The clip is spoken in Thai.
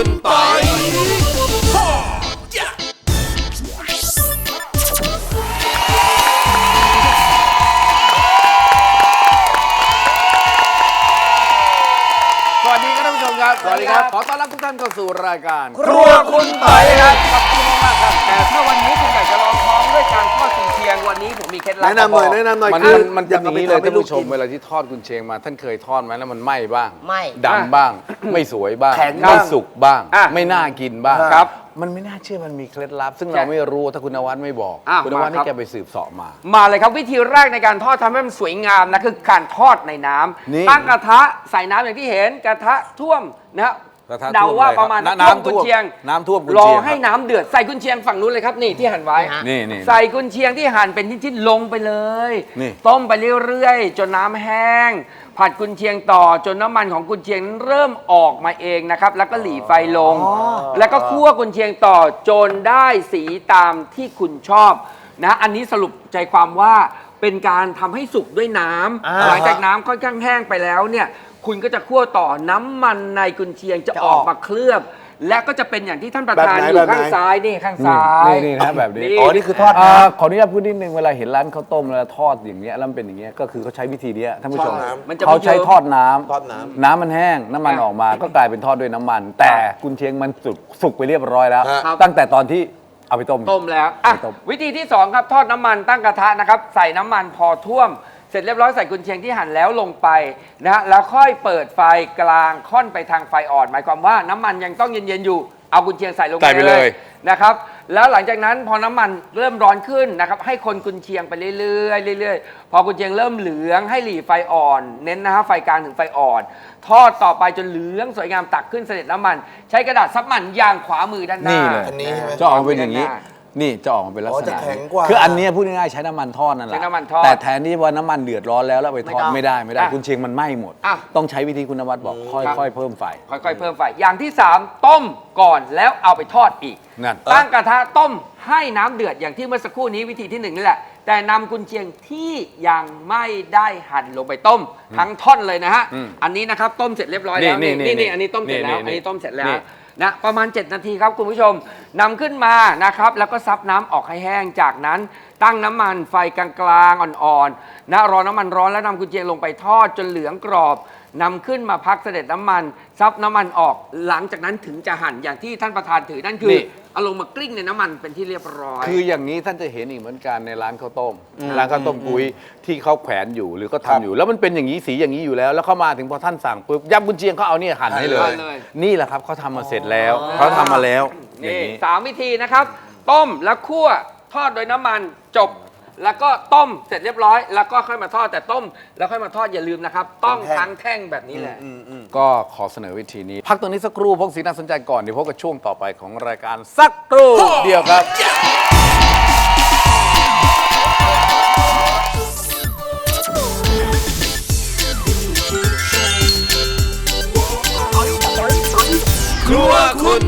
คุณปอยสวัสดีครับท่านผู้ชมครับ สวัสดีครับ ขอต้อนรับทุกท่านเข้าสู่รายการ ครัวคุณปอยครับ ขอบคุณมากครับ แต่ถ้าวันนี้คุณอยากจะลองท้องด้วยการทอดกุนเชี ยงวันนี้ผมมีเคล็ดลับแนะนำหน่อยมาบกแนะนำหน่อยมันคืมันมันเป็นอย่างนี้เลยอท่านผู้ชมกิเวลาที่ทอดกุนเชียงมา ท่านเคยทอดไหมแล้วมันไหม้บ้างไหม้ดำบ้าง ไม่สวยบ้างแข็งไม่บ้างสุกบ้าง อะไม่น่ากินบ้างครับมันไม่น่าเชื่อมันมีเคล็ดลับ ซึ่งใช่เราไม่รู้ถ้าคุณนวัดไม่บอกอะคุณนวัดมานี่ครับแกไปสืบเสาะมา มาเลยครับวิธีแรกในการทอดทำให้มันสวยงามนะคือการทอดในน้ำนี่ตั้งกระทะใส่น้ำอย่างที่เห็นกระทะท่วมนะฮะก ระทะเดาว่าท่วมเลยประมาณครับท่วมน้ำท่วมกุนเชียงน้ำท่วมกุนรอเชียงให้น้ำเดือดใส่กุนเชียงฝั่งนู้นเลยครับนี่ที่หั่นไว้นี่นี่ใส่กุนเชียงที่หั่นเป็นชิ้นๆลงไปเลย นี่ ต้มไปเรื่อยๆจนน้ำแห้ง ผัดกุนเชียงต่อจนน้ำมันของกุนเชียงนั้นเริ่มออกมาเองนะครับ แล้วก็หลีไฟลง แล้วก็คั่วกุนเชียงต่อจนได้สีตามที่คุณชอบนะ อันนี้สรุปใจความว่า เป็นการทำให้สุกด้วยน้ำอ่า หลังจากน้ำค่อนข้างแห้งไปแล้วเนี่ยคุณก็จะคั่วต่อน้ำมันในกุนเชียงจะจะออออกกมาเคลือบ และก็จะเป็นอย่างที่ท่านประธานแบบไหนอยู่แบบไหน ข้างซ้ายนี่ข้างซ้าย นี่นี่นะแบบนี้อ๋อ นี่คือทอดอ่าน้ำ ขออนุญาตพูดนิดนึงเวลาเห็นร้านข้าวต้มแล้วทอดอย่างเงี้ยแล้วมันเป็นอย่างเงี้ยก็คือเขาใช้วิธีเนี้ยท่านผู้ชมทอดน้ำมันจะเขาใช้ไม่เยิ้มทอดน้ำทอดน้ำน้ำมันแห้งน้ำมันออกมาก็กลายเป็นทอดด้วยน้ำมัน แต่กุนเชียงมันสุกสุกไปเรียบร้อยแล้ว ครับ ตั้งแต่ตอนที่ เอาไปต้ม ต้มแล้วอะต้ม วิธีที่ 2 ครับ ทอดน้ำมันตั้งกระทะนะครับ ใส่น้ำมันพอท่วม เสร็จเรียบร้อยใส่กุนเชียงที่หั่นแล้วลงไปนะฮะแล้วค่อยเปิดไฟกลางค่อนไปทางไฟอ่อน หมายความว่าน้ำมันยังต้องเย็นๆอยู่ เอากุนเชียงใส่ลงใส่ไปเลย นะครับ แล้วหลังจากนั้นพอน้ำมันเริ่มร้อนขึ้นนะครับ ให้คนกุนเชียงไปเรื่อยๆเรื่อยๆ พอกุนเชียงเริ่มเหลืองให้หลีไฟอ่อน เน้นนะฮะไฟกลางถึงไฟอ่อน ทอดต่อไปจนเหลืองสวยงามตักขึ้นเสด็จน้ำมัน ใช้กระดาษซับมันอย่างขวามือด้านหน้านี่เลย อันนี้ใช่ไหม จะออกมาเป็นอย่างนี้ นี่จะออกมาเป็นลักษอ๋อจะณะแข็งกว่า คืออันเนี้ยพูดง่ายๆใช้น้ำมันทอดนั่นแหละใช้น้ำมันทอดแต่แทนที่ว่าน้ำมันเดือดร้อนแล้วแล้วไปทอดไม่ต้องไม่ได้ไม่ได้ อะกุนเชียงมันไหม้หมด อะ ต้องใช้วิธีคุณนวัดบอกค่อยๆ เพิ่มไฟ ค่อยๆ เพิ่มไฟ อย่างที่ 3 ต้มก่อนแล้วเอาไปทอดอีก นั่น ตั้งกระทะต้มให้น้ำเดือดอย่างที่เมื่อสักครู่นี้วิธีที่หนึ่งนี่แหละ แต่นำกุนเชียงที่ยังไม่ได้หั่นลงไปต้ม ทั้งท่อนเลยนะฮะอืมอันนี้นะครับต้มเสร็จเรียบร้อยแล้วนี่นี่นี่นี่นี่นี่อันนี้ต้มเสร็จแล้วนี่นี่อันนี้ต้มเสร็จแล้นี่ว นะประมาณ 7 นาทีครับคุณผู้ชมนำขึ้นมานะครับ แล้วก็ซับน้ำออกให้แห้งจากนั้น ตั้งน้ำมันไฟกลางๆอ่อนๆนะรอน้ำมันร้อนแล้วนำกุนเชียงลงไปทอดจนเหลืองกรอบนำขึ้นมาพักเสด็จน้ำมัน ซับน้ำมันออกหลังจากนั้นถึงจะหั่นอย่างที่ท่านประธานถือนั่นคือนี่เอาลงมากลิ้งในน้ำมันเป็นที่เรียบร้อย คืออย่างนี้ท่านจะเห็นอีกเหมือนกันในร้านข้าวต้ม ร้านข้าวต้มกุ้ยที่เขาแขวนอยู่หรือเขาทำอยู่ แล้วมันเป็นอย่างนี้สีอย่างนี้อยู่แล้ว แล้วเขามาถึงพอท่านสั่งปุ๊บยำกุนเชียงเขาเอาเนี่ยหั่นให้เลยหั่นเลย นี่แหละครับเขาทำมาเสร็จแล้วเขาทำมาแล้วอย่างนี่นี้ สามวิธีนะครับ ต้มแล้วคั่ว ทอดโดยน้ำมันจบ แล้วก็ต้มเสร็จเรียบร้อย แล้วก็ค่อยมาทอดแต่ต้ม แล้วค่อยมาทอดอย่าลืมนะครับ ต้องทั้งแท่งแบบนี้แหละ ก็ขอเสนอวิธีนี้ พักตรงนี้สักครู่พวกสีน่าสนใจก่อนเดี๋ยวพบกับช่วงต่อไปของรายการสักครู่เดียวครับครัวคุณ